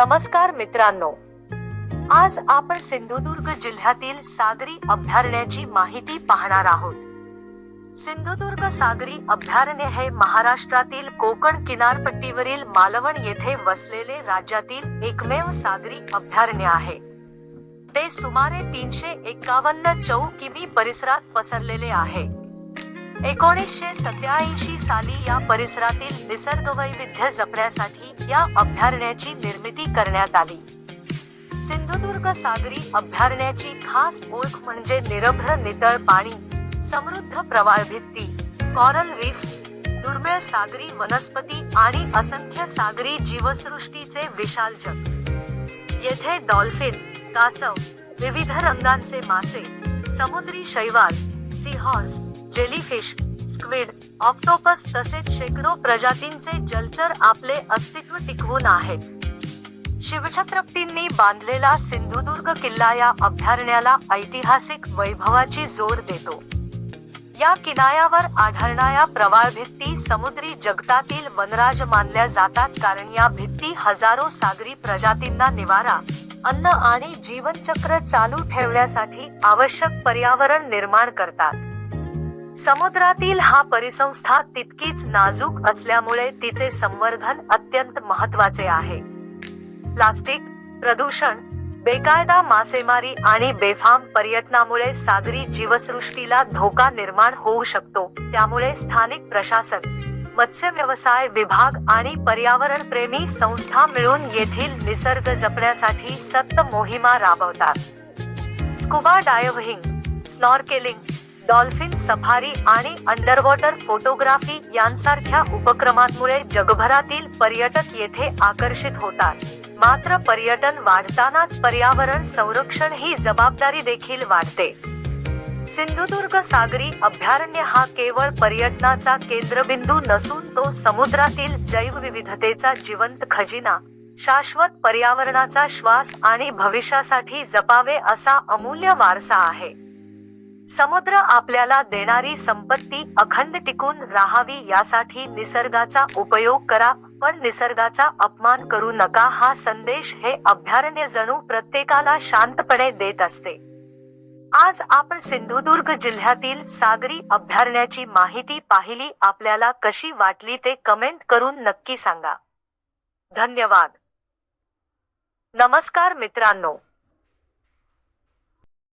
नमस्कार मित्रांनो. आज आपण सिंधुदुर्ग जिल्ह्यातील सागरी अभयारण्याची माहिती पाहणार आहोत. सिंधुदुर्ग सागरी अभयारण्य हे महाराष्ट्रातील कोकण किनारपट्टीवरील मालवण येथे वसलेले राज्यातील एकमेव सागरी अभयारण्य आहे. ते सुमारे तीनशे एकावन्न चौ किमी परिसरात पसरलेले आहे. एकोणीसशे सत्याऐंशी साली या परिसरातील निसर्गवैविध्य जपण्यासाठी या अभयारण्याची निर्मिती करण्यात आली. सिंधुदुर्ग सागरी अभयारण्याची खास ओळख म्हणजे निरभ्र नितळ पाणी समृद्ध प्रवाळ भित्ती कॉरल रीफ्स दुर्मिळ सागरी वनस्पती आणि असंख्य सागरी जीवसृष्टीचे विशाल जग. येथे डॉल्फिन कासव विविध रंगांचे मासे समुद्री शैवाल सीहॉर्स जेलीफिश स्क्विड ऑक्टोपस तसेच शेकडो प्रजातींचे जलचर आपले अस्तित्व टिकवून आहेत. शिवछत्रपतींनी बांधलेला सिंधुदुर्ग किल्ला या अभयारण्याला ऐतिहासिक वैभवाची जोड देतो. या किनाऱ्यावर आढळणाऱ्या प्रवाळ भित्ती समुद्री जगतातील वनराज मानल्या जातात कारण या भित्ती हजारो सागरी प्रजातींना निवारा अन्न आणि जीवनचक्र चालू ठेवण्यासाठी आवश्यक पर्यावरण निर्माण करतात. समुद्रातील हा परिसंस्था तितकीच नाजूक असल्यामुळे तिचे संवर्धन अत्यंत महत्त्वाचे आहे. प्लास्टिक प्रदूषण बेकायदा मासेमारी आणि बेफाम पर्यटनामुळे सागरी जीवसृष्टीला धोका निर्माण होऊ शकतो. त्यामुळे स्थानिक प्रशासन मत्स्य व्यवसाय विभाग आणि पर्यावरण प्रेमी संस्था मिळून येथील निसर्ग जपण्यासाठी सक्त मोहिमा राबवतात. Scuba diving snorkeling dolphin safari आणि अंडरवॉटर फोटोग्राफी यांसारख्या उपक्रमांमुळे जगभरातील पर्यटक येथे आकर्षित होतात. मात्र पर्यटन वाढतानाच पर्यावरण संरक्षण ही जबाबदारी देखील वाढते. सिंधुदुर्ग सागरी अभयारण्य हा केवळ पर्यटनाचा केंद्रबिंदू नसून तो समुद्रातील जैवविविधतेचा जिवंत खजिना शाश्वत पर्यावरणाचा श्वास आणि भविष्यासाठी जपावे असा अमूल्य वारसा आहे. समुद्र आपल्याला देणारी संपत्ती अखंड टिकून राहावी यासाठी निसर्गाचा उपयोग करा पण निसर्गाचा अपमान करू नका हा संदेश हे अभयारण्य जणू प्रत्येकाला शांतपणे देत असते. आज आपण सिंधुदुर्ग जिल्ह्यातील सागरी अभयारण्याची माहिती पाहिली आपल्याला कशी वाटली ते कमेंट करून नक्की सांगा. धन्यवाद. नमस्कार मित्रांनो.